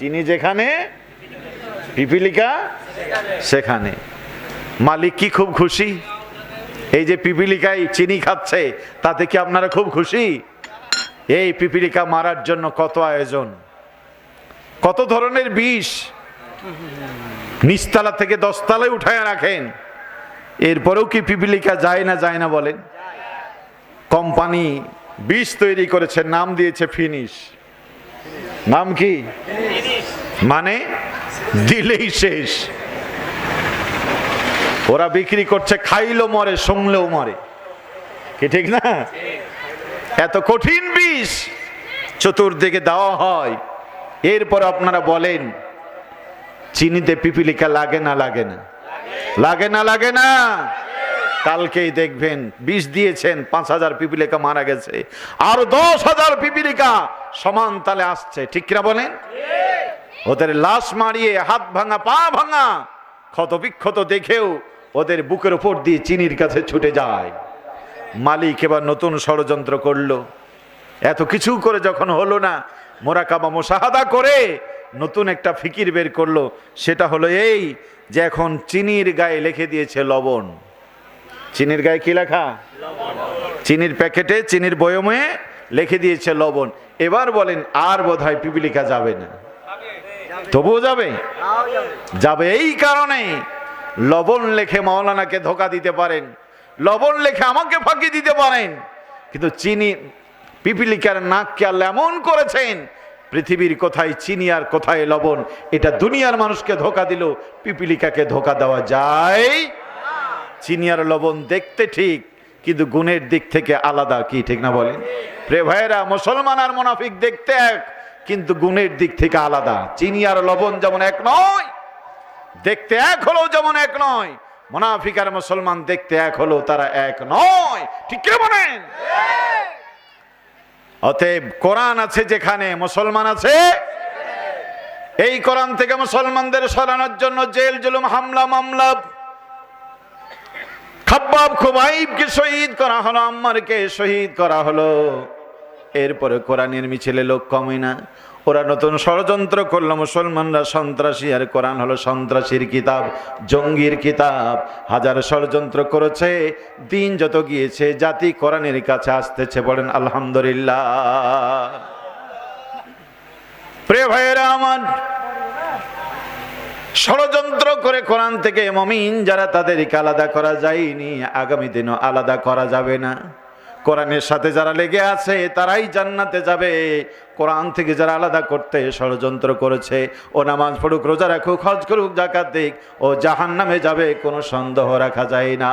চিনি যেখানে, পিপিলিকা সেখানে। মালিক কি খুব খুশি? এই যে পিপিলিকায় চিনি খাচ্ছে, তাতে কি আপনারা খুব খুশি? এই পিপিলিকা মারার জন্য কত আয়োজন? কত ধরনের বিষ? নিচতলা থেকে দশতলায় উঠায় রাখেন। এরপরেও কি পিপিলিকা যায় না যায় না বলেন? কোম্পানি বিষ তৈরি করেছে, নাম দিয়েছে ফিনিশ। নাম কি? মানে দিলেই শেষ। ওরা বিক্রি করছে খাইলো মরে, শুনলেও মরে। কি ঠিক না? এত কঠিন বিষ। চতুর্দিকে দেওয়া হয়। এরপর আপনারা বলেন, চিনিতে পিপিলিকা লাগে না লাগে না? লাগে না লাগে না? কালকেই দেখবেন, বিষ দিয়েছেন, পাঁচ হাজার পিপিলিকা মারা গেছে। আর দশ হাজার পিপিলিকা সমান তালে আসছে, ঠিক কিনা বলেন? ওদের লাশ মারিয়ে, হাত ভাঙা, পা ভাঙা ক্ষত বিক্ষত দেখেও ওদের বুকের উপর দিয়ে চিনির কাছে ছুটে যায়। মালিক এবার নতুন ষড়যন্ত্র করল। এত কিছু করে যখন হলো না, মোরাকাবা মোশাহাদা করে নতুন একটা ফিকির বের করল। সেটা হলো এই যে এখন চিনির গায়ে লিখে দিয়েছে লবণ। চিনির গায়ে কি লেখা? চিনির প্যাকেটে, চিনির বয়মে লিখে দিয়েছে লবণ। এবার বলেন, আর বোধহয় পিপিলিকা যাবে না। তবুও যাবে? যাবে এই কারণে লবণ লেখে মাওলানাকে ধোকা দিতে পারেন। লবণ লেখে আমাকে ফাঁকি দিতে পারেন। কিন্তু চিনি, পিপিলিকার নাককে আল্লাহ এমন করেছেন, পৃথিবীর কোথায় চিনি আর কোথায় লবণ, এটা দুনিয়ার মানুষকে ধোকা দিল, পিপিলিকাকে ধোকা দেওয়া যায় চিনি আর লবণ দেখতে ঠিক, কিন্তু গুণের দিক থেকে আলাদা কি, ঠিক না বলেন? প্রে ভাইয়েরা, মুসলমান আর মোনাফিক দেখতে এক, কিন্তু গুণের দিক থেকে আলাদা। চিনি আর লবণ যেমন এক নয়, দেখতে এক হলেও যেমন এক নয়, মোনাফিক আর মুসলমান দেখতে এক হলেও তারা এক নয়। ঠিক কে বলেন? অতএব কোরআন আছে যেখানে মুসলমান আছে, এই কোরআন থেকে মুসলমানদের সরানোর জন্য জেল, জুলুম, হামলা, মামলা খাব্বাব খুবাইবকে শহীদ করা হলো, আম্মারকে শহীদ করা হলো। এরপরে কোরআনের মিছিলে লোক কমে না। ওরা নতুন ষড়যন্ত্র করল, মুসলমানরা সন্ত্রাসী, আর কোরআন হলো সন্ত্রাসীর কিতাব, জঙ্গির কিতাব। হাজার ষড়যন্ত্র করেছে, দিন যত গিয়েছে, জাতি কোরআনের কাছে আসতেছে, বলেন আলহামদুলিল্লাহ। প্রিয় ভাইয়েরা আমার ষড়যন্ত্র করে কোরআন থেকে মমিন যারা তাদেরকে আলাদা করা যায়নি, আগামী দিনও আলাদা করা যাবে না। কোরআনের সাথে যারা লেগে আছে, তারাই জান্নাতে যাবে। কোরআন থেকে যারা আলাদা করতে ষড়যন্ত্র করেছে, ও নামাজ পড়ুক, রোজা রাখুক, হজ করুক জাকাত দিক, ও জাহান নামে যাবে, কোনো সন্দেহ রাখা যায় না।